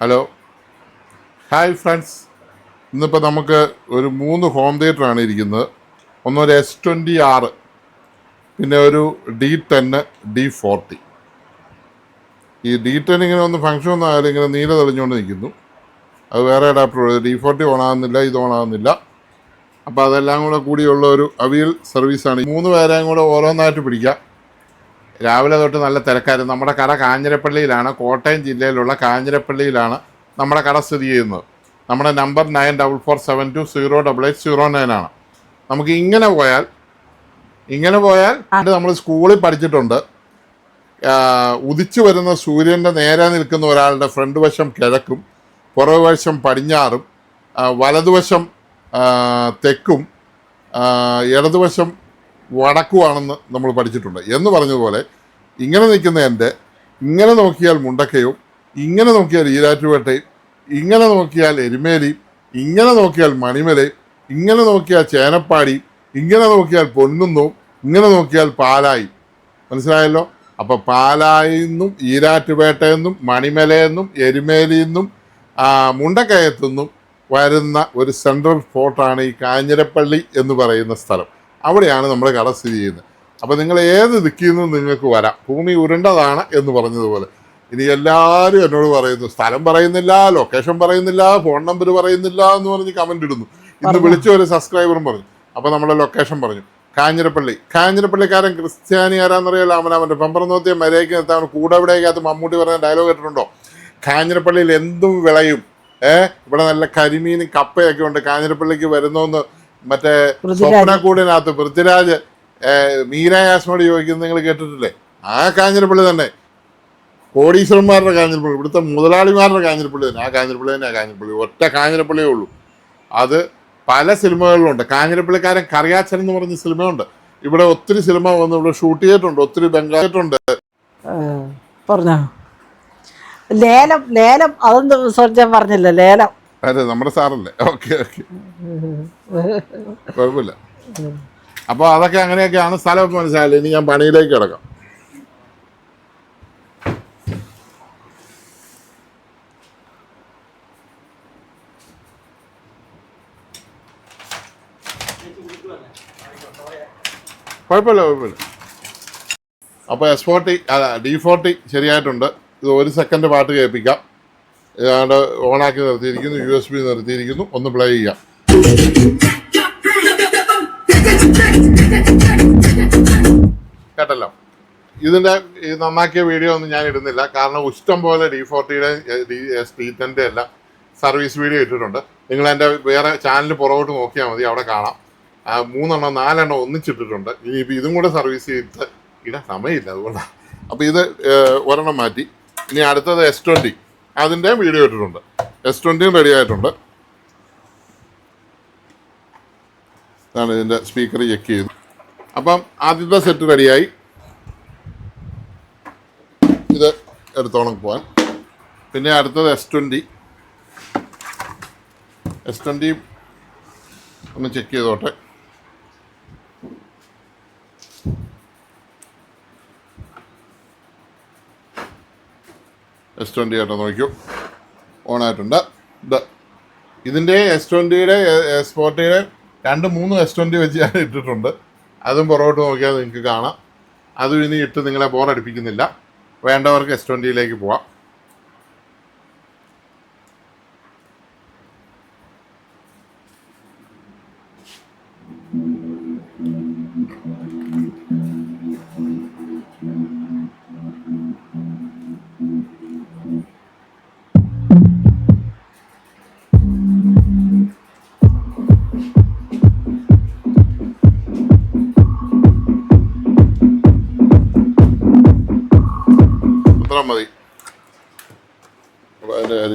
Hello hi friends ഇന്നിപ്പോൾ നമുക്ക് ഒരു മൂന്ന് ഹോം തിയേറ്ററാണ് ഇരിക്കുന്നത്. ഒന്നൊരു എസ് ട്വന്റി ആറ് പിന്നെ ഒരു ഡി ടെന്ന് ഡി ഫോർട്ടി ഈ ഡി ടെൻ ഇങ്ങനെ ഒന്ന് ഫങ്ഷൻ ഒന്നും ആയാലും ഇങ്ങനെ നീല തെളിഞ്ഞുകൊണ്ട് നിൽക്കുന്നു. അത് വേറെ അഡാപ്റ്റർ ഡി ഫോർട്ടി ഓണാകുന്നില്ല ഇത് ഓണാകുന്നില്ല അപ്പോൾ അതെല്ലാം കൂടെ കൂടിയുള്ള ഒരു അവിയൽ സർവീസാണ് മൂന്ന് പേരെയും കൂടെ ഓരോന്നായിട്ട് പിടിക്കാം. രാവിലെ തൊട്ട് നല്ല തിരക്കായിരുന്നു. നമ്മുടെ കട കാഞ്ഞിരപ്പള്ളിയിലാണ്. കോട്ടയം ജില്ലയിലുള്ള കാഞ്ഞിരപ്പള്ളിയിലാണ് നമ്മുടെ കട സ്ഥിതി ചെയ്യുന്നത്. നമ്മുടെ number nine double four seven two zero double eight zero nine ആണ്. നമുക്ക് ഇങ്ങനെ പോയാൽ ഇങ്ങനെ പോയാൽ നമ്മൾ സ്കൂളിൽ പഠിച്ചിട്ടുണ്ട്. ഉദിച്ചു വരുന്ന സൂര്യന്റെ നേരെ നിൽക്കുന്ന ഒരാളുടെ ഫ്രണ്ട് വശം കിഴക്കും പുറകുവശം പടിഞ്ഞാറും വലതുവശം തെക്കും ഇടതുവശം വടക്കുവാണെന്ന് നമ്മൾ പഠിച്ചിട്ടുണ്ട്. എന്ന് പറഞ്ഞതുപോലെ ഇങ്ങനെ നിൽക്കുന്ന എന്റെ ഇങ്ങനെ നോക്കിയാൽ മുണ്ടക്കയും ഇങ്ങനെ നോക്കിയാൽ ഈരാറ്റുപേട്ടയും ഇങ്ങനെ നോക്കിയാൽ എരുമേലിയും ഇങ്ങനെ നോക്കിയാൽ മണിമലയും ഇങ്ങനെ നോക്കിയാൽ ചേനപ്പാടി ഇങ്ങനെ നോക്കിയാൽ പൊന്നുന്നവും ഇങ്ങനെ നോക്കിയാൽ പാലായി മനസ്സിലായല്ലോ? അപ്പൊ പാലായിന്നും ഈരാറ്റുപേട്ടയെന്നും മണിമലയെന്നും എരുമേലിയെന്നും മുണ്ടക്കയത്തുനിന്നും വരുന്ന ഒരു സെൻട്രൽ ഫോർട്ടാണ് ഈ കാഞ്ഞിരപ്പള്ളി എന്ന് പറയുന്ന സ്ഥലം. അവിടെയാണ് നമ്മുടെ കട സ്ഥിതി ചെയ്യുന്നത്. അപ്പോൾ നിങ്ങൾ ഏത് ദിക്കിൽ നിന്നും നിങ്ങൾക്ക് വരാം. ഭൂമി ഉരുണ്ടതാണ് എന്ന് പറഞ്ഞതുപോലെ. ഇനി എല്ലാവരും എന്നോട് പറയുന്നു സ്ഥലം പറയുന്നില്ല ലൊക്കേഷൻ പറയുന്നില്ല ഫോൺ നമ്പർ പറയുന്നില്ല എന്ന് പറഞ്ഞ് കമന്റ് ഇടുന്നു. ഇന്ന് വിളിച്ച ഒരു സബ്സ്ക്രൈബറും പറഞ്ഞു. അപ്പോൾ നമ്മുടെ ലൊക്കേഷൻ പറഞ്ഞു. കാഞ്ഞിരപ്പള്ളി. കാഞ്ഞിരപ്പള്ളിക്കാരൻ ക്രിസ്ത്യാനി ആരാന്നറിയാലോ? അവനവന്റെ പമ്പറ നോത്തിയ മര്യാദയ്ക്ക് നിർത്താൻ കൂടെ എവിടെയൊക്കെ മമ്മൂട്ടി പറഞ്ഞ ഡയലോഗ് കേട്ടിട്ടുണ്ടോ? കാഞ്ഞിരപ്പള്ളിയിൽ എന്തും വിളയും. ഏഹ് ഇവിടെ നല്ല കരിമീനും കപ്പയൊക്കെ ഉണ്ട്. കാഞ്ഞിരപ്പള്ളിക്ക് വരുന്നോന്ന് മറ്റേ സ്വപ്ന സ്വപ്നക്കൂടിനകത്ത് പൃഥ്വിരാജ് മീന മീര യാസ്മോട് ചോദിക്കുന്നത് നിങ്ങൾ കേട്ടിട്ടില്ലേ? ആ കാഞ്ഞിരപ്പള്ളി തന്നെ. കോടീശ്വരന്മാരുടെ കാഞ്ഞിരപ്പള്ളി ഇവിടുത്തെ മുതലാളിമാരുടെ കാഞ്ഞിരപ്പള്ളി തന്നെ. ആ കാഞ്ഞിരപ്പള്ളി തന്നെ ആ കാഞ്ഞിരപ്പള്ളി. ഒറ്റ കാഞ്ഞിരപ്പള്ളിയേ ഉള്ളൂ. അത് പല സിനിമകളിലുണ്ട്. കാഞ്ഞിരപ്പള്ളിക്കാരൻ കറിയാച്ചൻ എന്ന് പറഞ്ഞ സിനിമയുണ്ട്. ഇവിടെ ഒത്തിരി സിനിമ വന്ന് ഇവിടെ ഷൂട്ട് ചെയ്തിട്ടുണ്ട്. ഒത്തിരി ബംഗാളിട്ടുണ്ട് പറഞ്ഞോ. ലേലം ലേലം അതൊന്നും ഞാൻ പറഞ്ഞില്ല. ലേലം. അതെ നമ്മുടെ സാറല്ലേ. Okay okay. കുഴപ്പമില്ല. അപ്പോൾ അതൊക്കെ അങ്ങനെയൊക്കെയാണ് സ്ഥലമൊക്കെ മനസ്സിലായില്ല ഇനി ഞാൻ പണിയിലേക്ക് കിടക്കാം. കുഴപ്പമില്ല കുഴപ്പമില്ല. അപ്പോൾ എസ് ഫോർട്ടി അല്ല ഡി ഫോർട്ടി ശരിയായിട്ടുണ്ട്. ഇത് ഒരു സെക്കൻഡ് പാട്ട് കേൾപ്പിക്കാം. ഏതാണ്ട് ഓണാക്കി നിർത്തിയിരിക്കുന്നു യു എസ് ബി നിർത്തിയിരിക്കുന്നു. ഒന്ന് പ്ലേ ചെയ്യാം. കേട്ടല്ലോ? ഇതിന്റെ ഈ നന്നാക്കിയ വീഡിയോ ഒന്നും ഞാൻ ഇടുന്നില്ല. കാരണം ഇഷ്ടം പോലെ ഡി ഫോർട്ടിയുടെ ഡി എസ് ടി ടെന്റെ എല്ലാം സർവീസ് വീഡിയോ ഇട്ടിട്ടുണ്ട്. നിങ്ങൾ എന്റെ വേറെ ചാനൽ പുറകോട്ട് നോക്കിയാൽ മതി അവിടെ കാണാം. മൂന്നെണ്ണം നാലെണ്ണം ഒന്നിച്ചിട്ടിട്ടുണ്ട്. ഇനിയിപ്പോൾ ഇതും കൂടെ സർവീസ് ചെയ്തിട്ട് ഇടാൻ സമയമില്ല അതുകൊണ്ടാണ് അപ്പോൾ ഇത് ഒരെണ്ണം മാറ്റി. ഇനി അടുത്തത് എസ് ട്വന്റി അതിന്റെ വീഡിയോ ഇട്ടിട്ടുണ്ട്. എസ് ട്വന്റിയും റെഡി ആയിട്ടുണ്ട്. ഇതാണ് ഇതിന്റെ സ്പീക്കർ ചെക്ക് ചെയ്തു അപ്പം ആദ്യത്തെ സെറ്റ് റെഡിയായി ഇത് എടുത്തോളം പോവാൻ. പിന്നെ അടുത്തത് എസ് ട്വന്റി എസ് ട്വന്റി ഒന്ന് ചെക്ക് ചെയ്തോട്ടെ. എസ് ട്വന്റി ആയിട്ട് നോക്കൂ ഓണായിട്ടുണ്ട്. ഇത് ഇതിന്റെ എസ് ട്വന്റിയുടെ എസ് ഫോർട്ടിയുടെ രണ്ട് മൂന്ന് എസ് ട്വന്റി വെച്ച് ഞാൻ ഇട്ടിട്ടുണ്ട്. അതും പുറകോട്ട് നോക്കിയാൽ നിങ്ങൾക്ക് കാണാം. അതും ഇനി ഇട്ട് നിങ്ങളെ ബോറടിപ്പിക്കുന്നില്ല വേണ്ടവർക്ക് എസ് ട്വന്റിയിലേക്ക് പോവാം.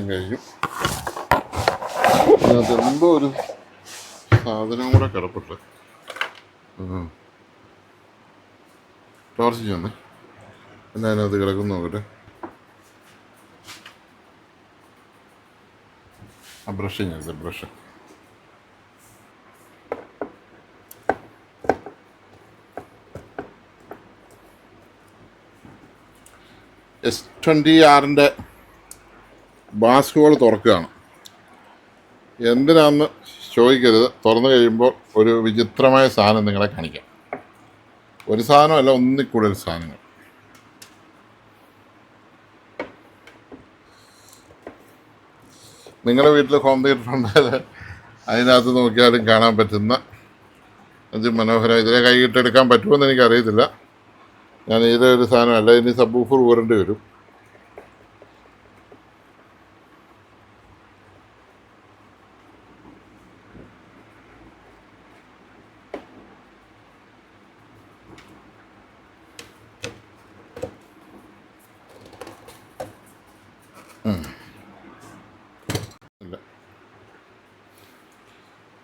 കാര്യം കഴിഞ്ഞു. അതെന്തോ ഒരു സാധനം കൂടെ കിടപ്പുണ്ട്. ഉം. ടോർച്ച് ചെന്ന് എന്നാ അതിനകത്ത് കിടക്കുന്നു നോക്കട്ടെ ആ ബ്രഷ് ഞാൻ ബ്രഷ്. എസ് ട്വന്റി ആറിന്റെ ബാസ്കോൾ തുറക്കുകയാണ്. എന്തിനാന്ന് ചോദിക്കരുത്. തുറന്നു കഴിയുമ്പോൾ ഒരു വിചിത്രമായ സാധനം നിങ്ങളെ കാണിക്കാം. ഒരു സാധനമല്ല ഒന്നിൽ കൂടുതൽ സാധനങ്ങൾ. നിങ്ങളുടെ വീട്ടിൽ ഹോം തിയേറ്റർ ഉണ്ടായത് അതിനകത്ത് നോക്കിയാലും കാണാൻ പറ്റുന്ന അത് മനോഹരം. ഇതിനെ കൈയിട്ടെടുക്കാൻ പറ്റുമെന്ന് എനിക്കറിയത്തില്ല. ഞാൻ ഇതിലെ ഒരു സാധനമല്ല. ഇനി സബ് ഊഫർ വരും.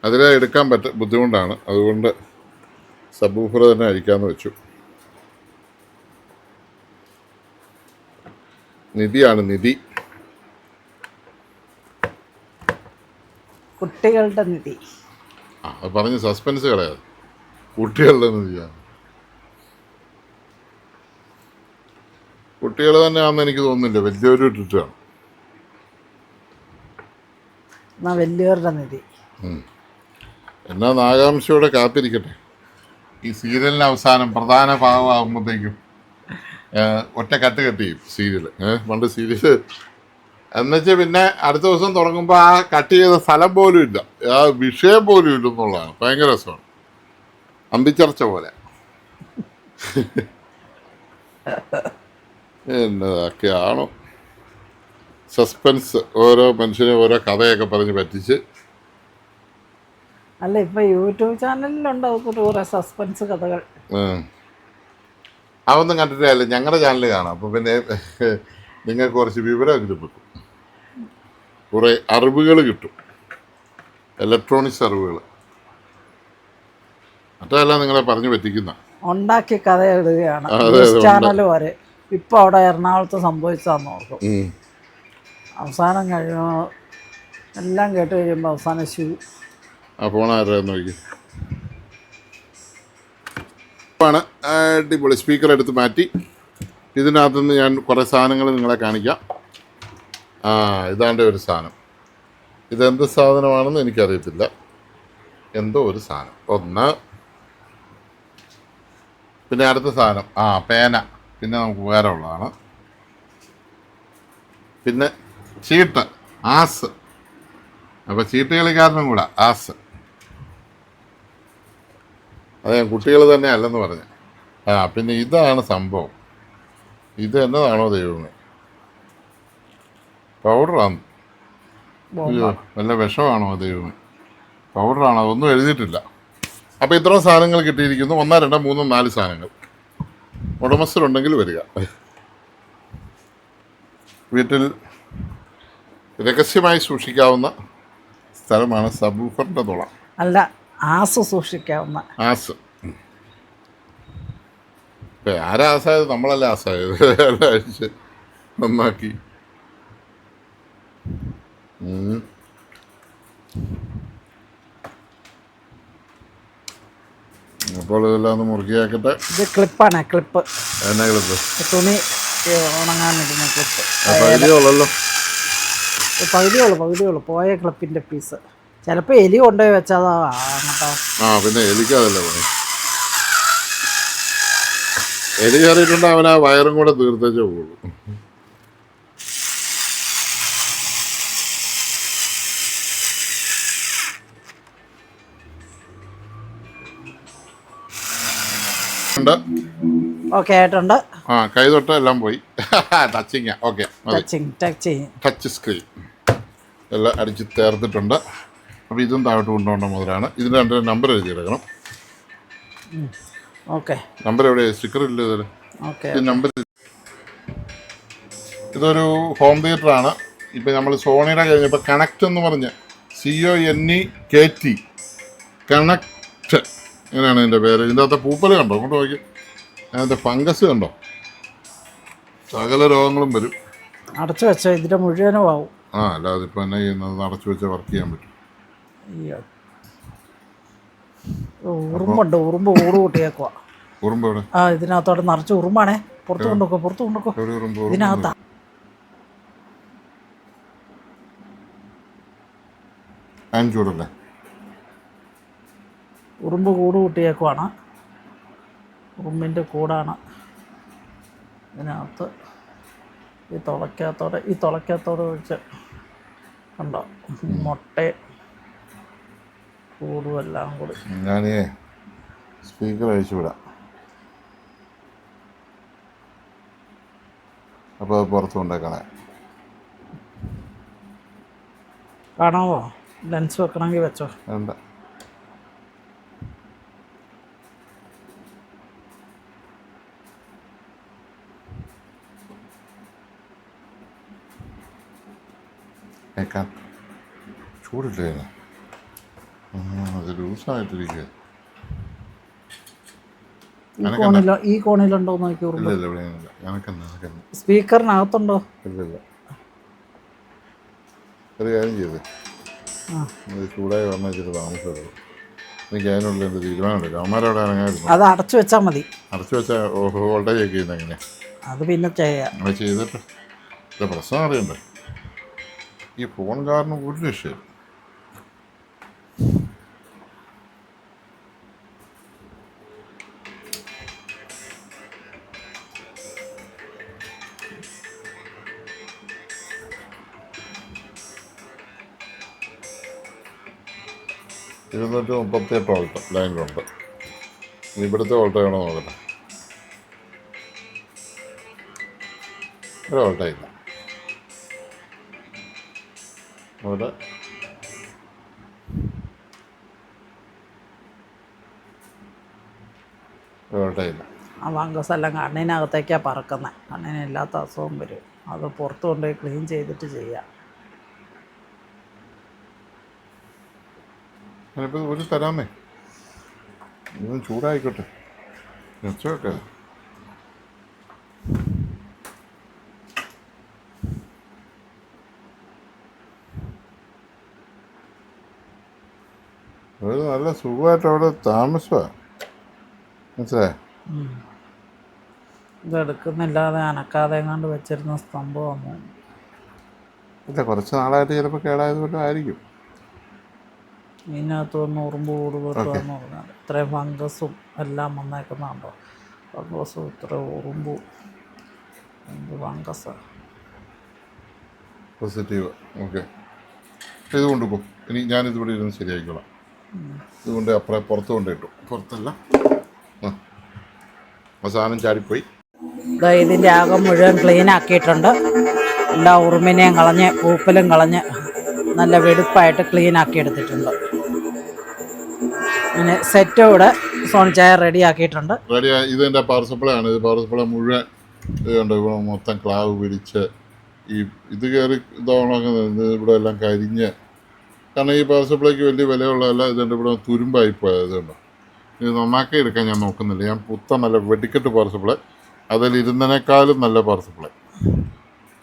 അതിൽ എടുക്കാൻ പറ്റ ബുദ്ധിമുട്ടാണ്. അതുകൊണ്ട് സബ് ഊഫർ തന്നെ അഴിക്കാമെന്ന് വെച്ചു. നിധിയാണ് നിധി. കുട്ടികളുടെ നിധി. ആ അത് പറഞ്ഞ് സസ്പെൻസ് കളയാതെ കുട്ടികളുടെ നിധിയാണ്. കുട്ടികൾ തന്നെയാണെന്ന് എനിക്ക് തോന്നുന്നില്ല. വലിയൊരു ട്രിറ്റാണ്. വലിയവരുടെ നിധി. എന്നാ ആകാംക്ഷയോടെ കാത്തിരിക്കട്ടെ. ഈ സീരിയലിന് അവസാനം പ്രധാന ഭാഗമാകുമ്പോഴത്തേക്കും ഒറ്റ കട്ട് കട്ട് ചെയ്യും സീരിയൽ പണ്ട് സീരിയൽ എന്നുവെച്ചാൽ പിന്നെ അടുത്ത ദിവസം തുടങ്ങുമ്പോൾ ആ കട്ട് ചെയ്ത സ്ഥലം പോലും ഇല്ല. ആ വിഷയം പോലും ഇല്ല എന്നുള്ളതാണ് ഭയങ്കര രസമാണ്. അമ്പിച്ചർച്ച പോലെ. എന്നതൊക്കെയാണോ? സസ്പെൻസ്. ഓരോ മനുഷ്യനെ ഓരോ കഥയൊക്കെ പറഞ്ഞ് പറ്റിച്ച് അല്ല ഇപ്പൊ യൂട്യൂബ് ചാനലിലുണ്ട് കുറേ സസ്പെൻസ് കഥകൾ. അതൊന്നും കണ്ടിട്ടില്ല ഞങ്ങളുടെ ചാനൽ കാണാം. അപ്പോൾ പിന്നെ നിങ്ങൾക്ക് കുറച്ച് വിവരം കിട്ടും. കുറേ അറിവുകൾ കിട്ടും. ഇലക്ട്രോണിക്സ് അറിവുകൾ. മറ്റല്ല നിങ്ങളെ പറഞ്ഞു പറ്റിക്കുന്ന. ഉണ്ടാക്കി കഥ എഴുതുകയാണ്. ചാനൽ വരെ. ഇപ്പൊ അവിടെ എറണാകുളത്ത് സംഭവിച്ചാന്ന് നോക്കും അവസാനം കഴിയുമ്പോൾ എല്ലാം കേട്ട് കഴിയുമ്പോൾ അവസാനം ശിവ ആ നോക്കി? ആണ് അടിപൊളി സ്പീക്കർ എടുത്ത് മാറ്റി. ഇതിനകത്തുനിന്ന് ഞാൻ കുറേ സാധനങ്ങൾ നിങ്ങളെ കാണിക്കാം. ആ ഇതാണ്ട് ഒരു സാധനം. ഇതെന്ത് സാധനമാണെന്ന് എനിക്കറിയത്തില്ല. എന്തോ ഒരു സാധനം. ഒന്ന്. പിന്നെ അടുത്ത സാധനം. ആ പേന. പിന്നെ നമുക്ക് ഉള്ളതാണ്. പിന്നെ ചീട്ട്. ആസ്. അപ്പോൾ ചീട്ട് കളിക്കാരനും കൂടെ. ആസ്. അത് ഞാൻ കുട്ടികൾ തന്നെ അല്ലെന്ന് പറഞ്ഞു. ആ പിന്നെ ഇതാണ് സംഭവം. ഇത് എന്നതാണോ ദൈവമേ? പൗഡറാണ് അയ്യോ വല്ല വിഷമാണോ ദൈവമേ? പൗഡറാണോ അതൊന്നും എഴുതിയിട്ടില്ല. അപ്പോൾ ഇത്രയും സാധനങ്ങൾ കിട്ടിയിരിക്കുന്നു. ഒന്നോ രണ്ടോ മൂന്നോ നാല് സാധനങ്ങൾ. ഉടമസ്ഥരുണ്ടെങ്കിൽ വരിക. വീട്ടിൽ രഹസ്യമായി സൂക്ഷിക്കാവുന്ന സ്ഥലമാണ് സബൂഫറിന്റെ തുള. അല്ല ആസ് സൂക്ഷിക്കാവുന്ന. ആസ്. ആരാ ആസായത്? നമ്മളല്ല ആസായത്. നന്നാക്കി. അപ്പോൾ ഇതെല്ലാം ഒന്ന് മുറുകിയാക്കട്ടെ ഇത് ക്ലിപ്പാണ് ക്ലിപ്പ്. എന്നാ ക്ലിപ്പ്? തുണി ഉണങ്ങാൻ ഉണങ്ങാനിടുന്ന ക്ലിപ്പ്. പകുതിയുള്ളല്ലോ പകുതിയുള്ളൂ പകുതിയുള്ളൂ പോയ ക്ലിപ്പിന്റെ പീസ്. ചിലപ്പോൾ എലി കൊണ്ടുപോയി വെച്ചതാ അങ്ങോട്ടോ. ആ പിന്നെ എലിക്കതല്ലേ പണി. എലി കയറിയിട്ടുണ്ട് അവൻ ആ വയറും കൂടെ തീർത്തേച്ചേ പോകുള്ളൂ. ഓക്കെ ആയിട്ടുണ്ട്. ആ കൈ തൊട്ട് എല്ലാം പോയി. Touching okay touching touching touch screen എല്ലാം അടിച്ച് ചേർത്തിട്ടുണ്ട്. അപ്പോൾ ഇതും താഴോട്ട് കൊണ്ടുപോകേണ്ട മുതലാണ്. ഇതിന്റെ രണ്ട് നമ്പർ എഴുതിയെടുക്കണം. ഓക്കെ. നമ്പർ എവിടെ സ്റ്റിക്കർ ഇല്ല ഇതിൽ ഓക്കെ നമ്പർ ഇതൊരു ഹോം തിയേറ്റർ ആണ്. ഇപ്പം നമ്മൾ സോണിയുടെ കഴിഞ്ഞപ്പോൾ കണക്ട് എന്ന് പറഞ്ഞ് C O N E K T connect അങ്ങനെയാണ് ഇതിന്റെ പേര്. ഇതിന്റെ അകത്തെ പൂപ്പൽ കണ്ടോ? കൊണ്ട് നോക്കി. അതിനകത്തെ ഫംഗസ് കണ്ടോ? സകല രോഗങ്ങളും വരും. അടച്ചു വെച്ചാൽ ഇതിന്റെ മുഴുവനും ആവും. ആ അല്ലാതെ ഇപ്പം എന്നാ ചെയ്യുന്നത്? അടച്ചു വെച്ചാൽ വർക്ക് ചെയ്യാൻ പറ്റും. ഉറുമ്പുണ്ട് ഉറുമ്പ് ഊട് കൂട്ടിയേക്കുവാ. ഉറുമ്പ് ആ ഇതിനകത്തോടെ നിറച്ച് ഉറുമ്പാണേ. പുറത്ത് കൊണ്ടുവെക്കോ പുറത്ത് കൊണ്ടുവെക്കോ. ഉറുമ്പ് ഇതിനകത്താ. ചൂടല്ലേ? ഉറുമ്പ് കൂട് കൂട്ടിയേക്കുവാണ്. ഉറുമ്പിന്റെ കൂടാണ്. ഇതിനകത്ത് ഈ തുളയ്ക്കകത്തോടെ ഈ തുളയ്ക്കകത്തോടെ വെച്ച് കണ്ടോ? മുട്ടയും കൂടും എല്ലാം കൂടി. ഞാനേ സ്പീക്കർ അഴിച്ചു വിടാം. അപ്പോൾ പുറത്ത് കൊണ്ടേക്കണേ. കാണാവോ? ലെൻസ് വെക്കണമെങ്കിൽ വെച്ചോ. വേണ്ട. ചൂടില്ലേ അത് ലൂസായിട്ടിരിക്കുക ഈ കോണിലോ ഈ കോണിലുണ്ടോ നോക്കി സ്പീക്കറിനകത്തുണ്ടോ? ഒരു കാര്യം ചെയ്ത്. ആ. ഇത് ചൂടായി വന്നാൽ ഇച്ചിരി താമസമുള്ളൂ. എനിക്ക് അതിനുള്ള എന്റെ തീരുമാനമുണ്ട്? അവന്മാരവിടെ ഇറങ്ങായിരുന്നു അത് അടച്ചു വെച്ചാൽ മതി. അടച്ചു വെച്ചാൽ വോൾട്ടേജ് ഒക്കെ എങ്ങനെയാണ് അത് പിന്നെ ചെയ്യാം. ചെയ്തിട്ട്. പ്രശ്നം അറിയണ്ടേ? ഈ ഫോൺ കാരണം ഒരു രക്ഷയില്ല. ഇരുന്നൂറ്റി മുപ്പത്തിയെട്ട് വോൾട്ട് ലൈൻ കൊണ്ട് ഇവിടുത്തെ വോൾട്ട് വേണോ നോക്കട്ടെ? ഒരു വോൾട്ടേ ഇല്ല. അവിടെ എല്ലാം കണ്ണിനകത്തേക്കാണ് പറക്കുന്നത് കണ്ണിനില്ലാത്ത അസുഖം വരും. അത് പുറത്തുകൊണ്ടുപോയി ക്ലീൻ ചെയ്തിട്ട് ചെയ്യാം. ഞാനിപ്പോൾ ഒരു തരാമേ. ഇതൊന്നും ചൂടായിക്കോട്ടെ. വെച്ചോട്ടെ അത് നല്ല സുഖമായിട്ട് അവിടെ താമസമാണ് മനസ്സിലായോ? ഇതെടുക്കുന്നില്ലാതെ അനക്കാതെ എങ്ങാണ്ട് വെച്ചിരുന്ന സ്തംഭം ഇല്ല കുറച്ച് നാളായിട്ട് ചിലപ്പോൾ കേടായത് വല്ലതും ആയിരിക്കും. ഇതിനകത്ത് വന്ന് ഉറുമ്പ് എന്ന് പറഞ്ഞാൽ ഇത്രയും ഫംഗസും എല്ലാം വന്നേക്കുന്നുണ്ടോ ഫംഗസും ഇത്ര ഉറുമ്പും എന്ത് ഫംഗസാണ് പോസിറ്റീവ് ഓക്കെ ഇത് കൊണ്ടുപോകും ഇനി ഞാനിത് ഇവിടെ ഇരുന്ന് ശരിയാക്കിക്കോളാം. ഇതുകൊണ്ട് അപ്പുറം പുറത്ത് കൊണ്ടിട്ടു പുറത്തല്ല. ആ. സാധനം ചാടിപ്പോയി. ദാ ഇതിന്റെ ആകം മുഴുവൻ ക്ലീൻ ആക്കിയിട്ടുണ്ട്. എല്ലാ ഉറുമ്പിനെയും കളഞ്ഞ് പൂപ്പലും കളഞ്ഞ് നല്ല വെടുപ്പായിട്ട് ക്ലീൻ ആക്കി എടുത്തിട്ടുണ്ട് പിന്നെ സെറ്റ് ഇവിടെ സോൺ ചായ റെഡി ആക്കിയിട്ടുണ്ട് റെഡി ഇതെന്റെ പവർ സപ്ലൈ ആണ്. ഇത് പവർ സപ്ലൈ മുഴുവൻ മൊത്തം ക്ലാവ് പിടിച്ച് ഈ ഇത് കയറി ഇതാവണമൊക്കെ ഇവിടെ എല്ലാം കരിഞ്ഞ്. കാരണം ഈ പവർ സപ്ലൈക്ക് വലിയ വിലയുള്ളതല്ല ഇതുണ്ട് ഇവിടെ തുരുമ്പായി പോയത് ഇതുണ്ട് ഇത് നന്നാക്കി എടുക്കാൻ ഞാൻ നോക്കുന്നില്ല. ഞാൻ പുത്ത നല്ല വെടിക്കെട്ട് പവർ സപ്ലൈ. അതിൽ ഇരുന്നതിനേക്കാളും നല്ല power supply.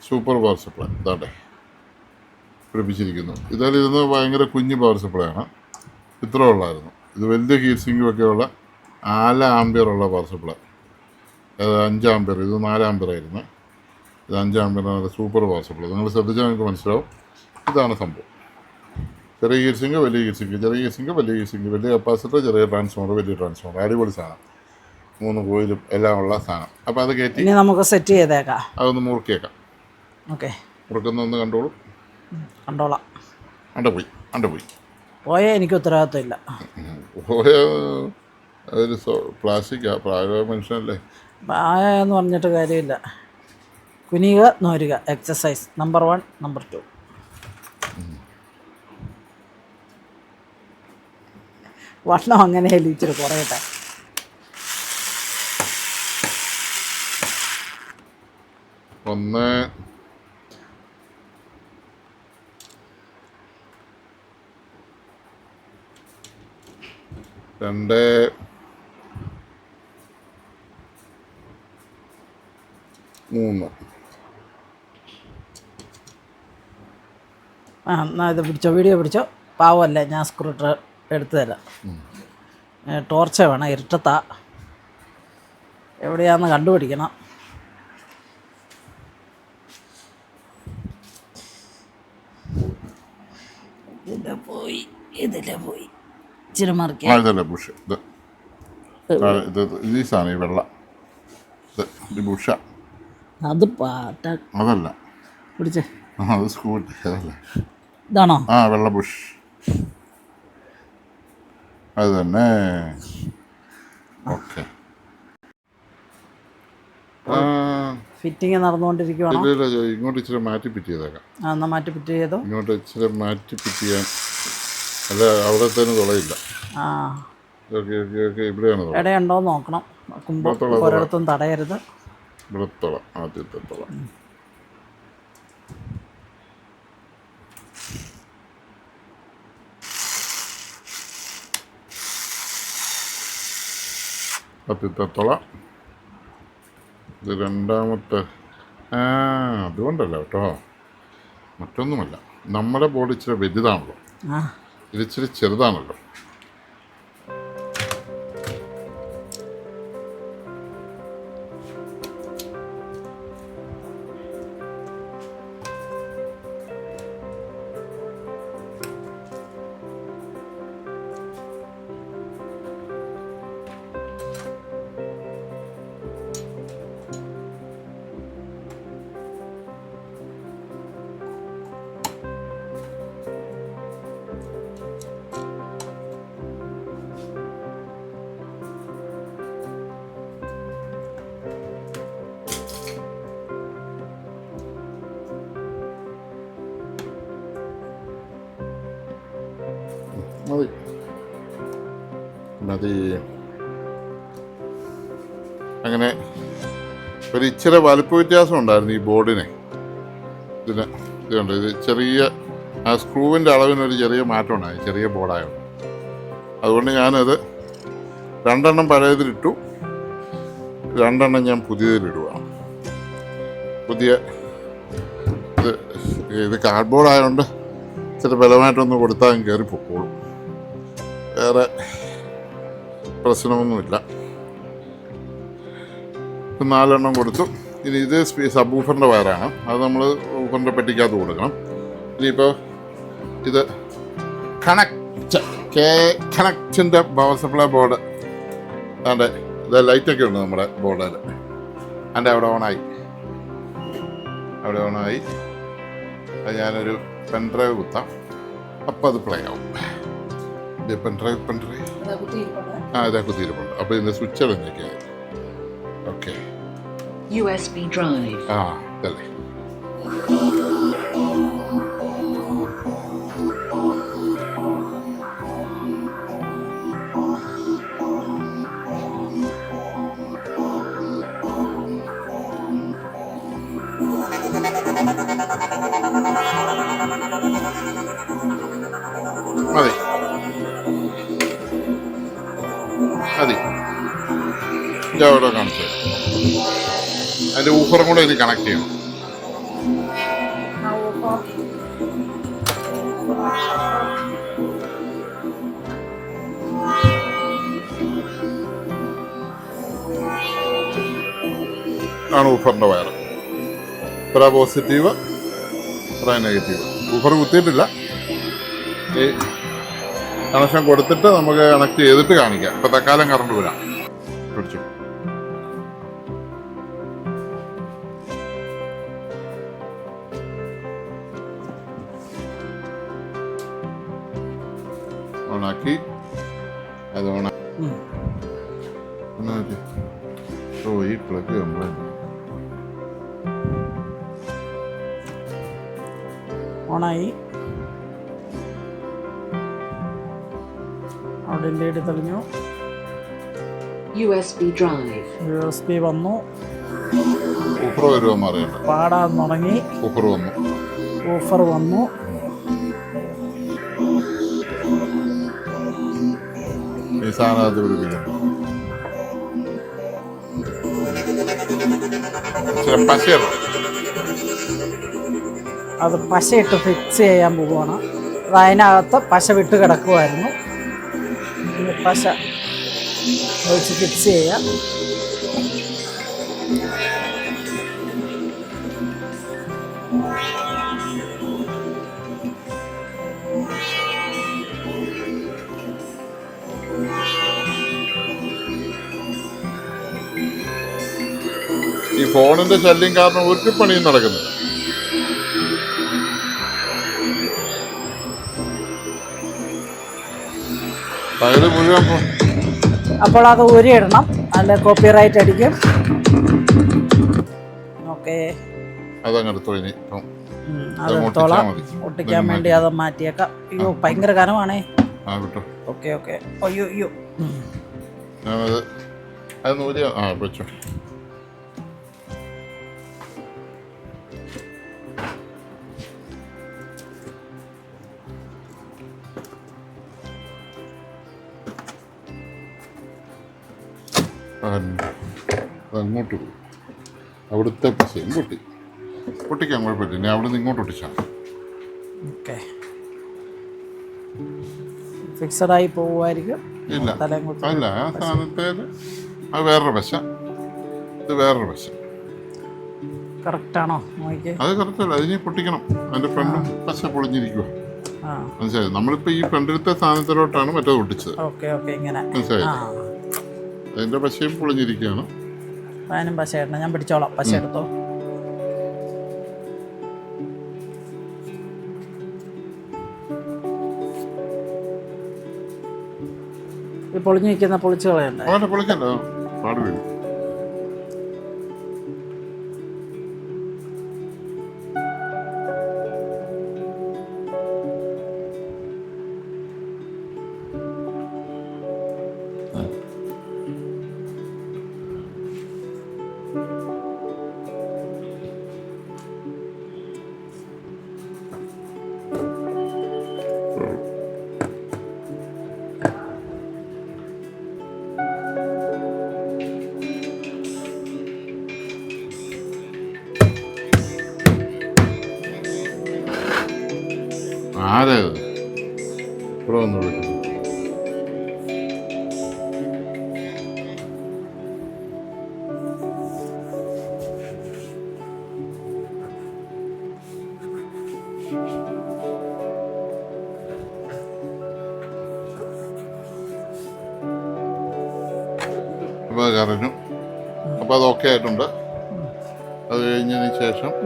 Super power supply. ഇതാട്ടെ പിടിപ്പിച്ചിരിക്കുന്നു. ഇതിലിരുന്ന് ഭയങ്കര കുഞ്ഞ് പവർ സപ്ലൈ ആണ്. ഇത്ര ഉള്ളായിരുന്നു. ഇത് വലിയ ഹീറ്റ് സിങ്കും ഒക്കെയുള്ള നാല് ആംബിയർ ഉള്ള പവർ സപ്ലൈ അത് അഞ്ച് ആംബിയർ ഇത് നാല് ആംബിയർ ആയിരുന്നു. ഇത് അഞ്ച് ആംബിയർ നല്ല സൂപ്പർ പവർ സപ്ലൈ നിങ്ങൾ ശ്രദ്ധിച്ചാൽ നിങ്ങൾക്ക് മനസ്സിലാവും. ഇതാണ് സംഭവം. ചെറിയ ഹീറ്റ് സിങ്ക് വലിയ ഹീറ്റ് സിങ്ക് ചെറിയ ഹീറ്റ് സിങ്ക് വലിയ ഹീറ്റ് സിങ്ക് വലിയ കപ്പാസിറ്റർ ചെറിയ ട്രാൻസ്ഫോമർ വലിയ ട്രാൻസ്ഫോമർ അടിപൊളി സാധനം. മൂന്ന് കോയിലും എല്ലാം ഉള്ള സാധനം. അപ്പോൾ അത് കയറ്റി നമുക്ക് സെറ്റ് ചെയ്തേക്കാം. അതൊന്ന് മുറുക്കിയേക്കാം. ഓക്കെ. മുറുക്കുന്ന ഒന്ന് കണ്ടോളൂ കണ്ടോളാം. അണ്ട പോയി അണ്ട പോയി. പോയാൽ എനിക്ക് ഉത്തരവാദിത്വമില്ല പോയ പ്ലാസ്റ്റിക് പ്ലാസ്റ്റിക്കാ പ്രായമായ മനുഷ്യനല്ലേ? പ്രായ എന്ന് പറഞ്ഞിട്ട് കാര്യമില്ല. കുനിയുക നോരുക exercise number one number two വണ്ണം അങ്ങനെ ഇച്ചിരി കുറയട്ടെ. ഒന്ന് രണ്ട്. മൂന്ന്. ആ എന്നാൽ ഇത് പിടിച്ചോ വീഡിയോ പിടിച്ചോ. പാവമല്ലേ ഞാൻ സ്ക്രൂ എടുത്തു തരാം. ടോർച്ച വേണം ഇരുട്ടത്താ. എവിടെയാണെന്ന് കണ്ടുപിടിക്കണം ഇതിലെ പോയി ഇതിലെ പോയി ഇച്ചിരി ആ മറിക്കാം ഇതല്ലേ ബുഷ്. ഇത്. ആ, ഇത് ഇത് ഈ സാധനം ഈ വെള്ള. ഇത് ഈ ബുഷ. അത് പാട്ട. അതല്ല. പിടിച്ചേ. ആ അത് സ്കൂട്ടി അതല്ല. ഇതാണോ? ആ വെള്ള ബുഷ്. അത് തന്നെ. ഓക്കെ. ആ. ഫിറ്റിങ് നടന്നുകൊണ്ടിരിക്കുവാണോ? ഇല്ല ഇല്ല ഇങ്ങോട്ട് ഇച്ചിരി മാറ്റി പിറ്റ് ചെയ്തേക്കാം. ആ എന്നാൽ മാറ്റി ഫിറ്റ് ചെയ്തോ? ഇങ്ങോട്ട് ഇച്ചിരി മാറ്റി പിറ്റ് ചെയ്യാൻ അല്ല അവിടത്തേന് തുളയില്ല. ആ. ഇവിടെയാണ് ഇടയുണ്ടോ നോക്കണം. നോക്കുമ്പോൾ ഇവിടത്തുള്ള ഒരിടത്തും തടയരുത്. ഇവിടെ തുള ആദ്യത്തെ തുള. ആദ്യത്തെ തുള. ഇത് രണ്ടാമത്തെ. ആ അതുകൊണ്ടല്ല കേട്ടോ. മറ്റൊന്നുമല്ല. നമ്മുടെ ബോർഡ് ഇച്ചിരി വലുതാണല്ലോ. ആ ചെറുതാണല്ലോ. മതി മതി അങ്ങനെ ഒരു ഇച്ചിരി വലുപ്പ വ്യത്യാസം ഉണ്ടായിരുന്നു ഈ ബോർഡിന്. ഇതിന് ഇതുണ്ട് ഇത് ചെറിയ ആ സ്ക്രൂവിന്റെ അളവിനൊരു ചെറിയ മാറ്റം ഉണ്ടായി ചെറിയ ബോർഡായതുകൊണ്ട്. അതുകൊണ്ട് ഞാനത് രണ്ടെണ്ണം പഴയതിലിട്ടു. രണ്ടെണ്ണം ഞാൻ പുതിയതിലിടുകയാണ് പുതിയ ഇത് ഇത് കാർഡ്ബോർഡ് ആയതുകൊണ്ട് ഇച്ചിരി ബലമായിട്ടൊന്ന് കൊടുത്താൽ കയറി പൊക്കോളും പ്രശ്നമൊന്നുമില്ല. നാലെണ്ണം കൊടുത്തു. ഇനി ഇത് സ്പീ സബ് ഊഫറിന്റെ വയറാണ്. അത് നമ്മൾ ഊഫറിന്റെ പെട്ടിക്കകത്ത് കൊടുക്കണം. ഇനിയിപ്പോൾ ഇത് കണക്റ്റ് കേ കണക്റ്റിന്റെ പവർ സപ്ലൈ ബോർഡ്. അതെ ഇത് ലൈറ്റൊക്കെ ഉണ്ട് നമ്മുടെ ബോർഡിൽ എന്റെ അവിടെ ഓണായി. അവിടെ ഓണായി. അത് ഞാനൊരു പെൻഡ്രൈവ് കുത്താം. അപ്പം അത് പ്ലേ ആവും. പെൻഡ്രൈവ് പെൻഡ്രൈവ് ആ ഇതാ കുത്തിയിരിപ്പുണ്ട് അപ്പോൾ ഇതിന്റെ സ്വിച്ച് ഇളഞ്ഞൊക്കെയായി ഓക്കെ USB drive. ആ ഇതല്ലേ ഞാൻ അവിടെ കാണിച്ചു. അതിന്റെ ഊഫറും കൂടെ ഇനി കണക്ട് ചെയ്യണം. ആണ് ഊഫറിന്റെ വയർ ഇത്ര പോസിറ്റീവ് ഇത്ര നെഗറ്റീവ് ഊഫർ കുത്തിയിട്ടില്ല. ഈ കണക്ഷൻ കൊടുത്തിട്ട് നമുക്ക് കണക്ട് ചെയ്തിട്ട് കാണിക്കാം. ഇപ്പം തൽക്കാലം കറണ്ട് വരാം. ഓണാക്കി അത്. ഓണാക്കി ഓ ഈ പ്ലഗ് കംപ്ലൈന്റ് ഓണായി. അവിടെ ലീഡ് തെളിഞ്ഞു. USB drive. U S B വന്നു. ഓഫർ വരുമോ അറിയണ്ട. പാടാൻ തുടങ്ങി ഓഫർ വന്നു. ഓഫർ വന്നു. അത് പിടിപ്പിക്കുന്നു അത് പശയിട്ട് ഫിക്സ് ചെയ്യാൻ പോവുകയാണ് അത് അതിനകത്ത് പശ വിട്ട് കിടക്കുമായിരുന്നു പശ ഒഴിച്ച് ഫിക്സ് ചെയ്യാം. ഫോണിന്റെ ശല്യം കാരണം ഒരു പണിയും നടക്കുന്നില്ല. മുഴുവൻ അപ്പോൾ അത് ഊരിയിടണം. അല്ല കോപ്പിറൈറ്റ് അടിക്കും. ഓക്കെ. ഇനി ഒട്ടിക്കാൻ വേണ്ടി അത് മാറ്റിയേക്കാം. അയ്യോ ഭയങ്കര കനമാണേ. Okay okay. അയ്യോ അയ്യോ. ഞാനത് അത് നൂൽ ആ വെച്ചോ. അങ്ങോട്ട് പോയി. അവിടുത്തെ പശയും പൊട്ടി. പൊട്ടിക്കാൻ കുഴപ്പമില്ല. ഇനി അവിടെ നിന്ന് ഇങ്ങോട്ട് ഒട്ടിച്ചാൽ. ഓക്കെ. ഫിക്സഡായി പോവുമായിരിക്കും. ഇല്ല. അല്ല ആ സാധനത്തേൽ അത് വേറൊരു പശ. ഇത് വേറൊരു പശ. കറക്റ്റാണോ അത് കറക്റ്റല്ല അതിനെ പൊട്ടിക്കണം. അതിന്റെ ഫ്രണ്ടും പശ പൊളിഞ്ഞിരിക്കുക മനസ്സിലായി? നമ്മളിപ്പോ ഈ ഫ്രണ്ടിലത്തെ സാധനത്തിലോട്ടാണ് മറ്റേത് ഒട്ടിച്ചത്. ഓക്കെ ഓക്കെ ഇങ്ങനെ. മനസ്സിലായി? അതിന്റെ പശയും പൊളിഞ്ഞിരിക്കുകയാണ്. ഞാനും പശ ഇടണം ഞാൻ പിടിച്ചോളാം. പശ എടുത്തോ. ഈ പൊളിഞ്ഞു നിൽക്കുന്ന പൊളിച്ചു കളയണ്ടേ പാട് വീഴും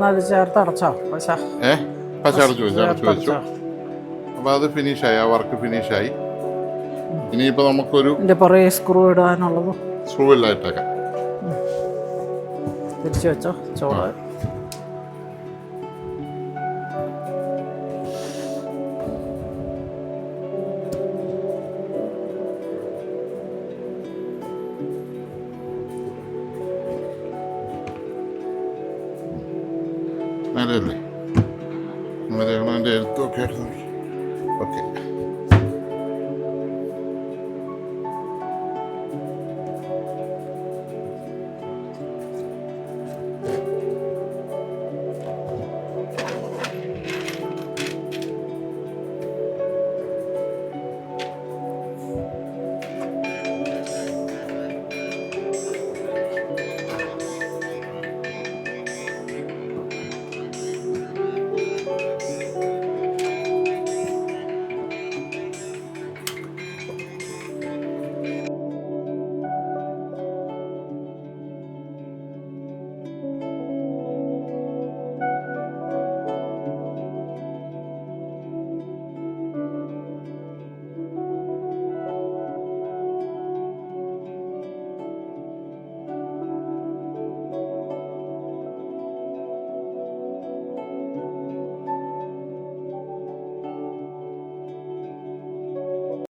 ശേഷം എന്നാൽ ചേർത്ത് അടച്ചോ? പശ. ഏ? പശ അടച്ചു വെച്ചു അടച്ചു ചേർത്ത് വെച്ചു അടച്ചോ? അപ്പോൾ അത് ഫിനിഷായി ആ വർക്ക് ഫിനിഷായി. ഇനിയിപ്പോൾ നമുക്കൊരു ഇതിന്റെ പുറകെ സ്ക്രൂ ഇടാനുള്ളത്. ഇട്ടേക്കാം. തിരിച്ചു വെച്ചോ? ചോറ്.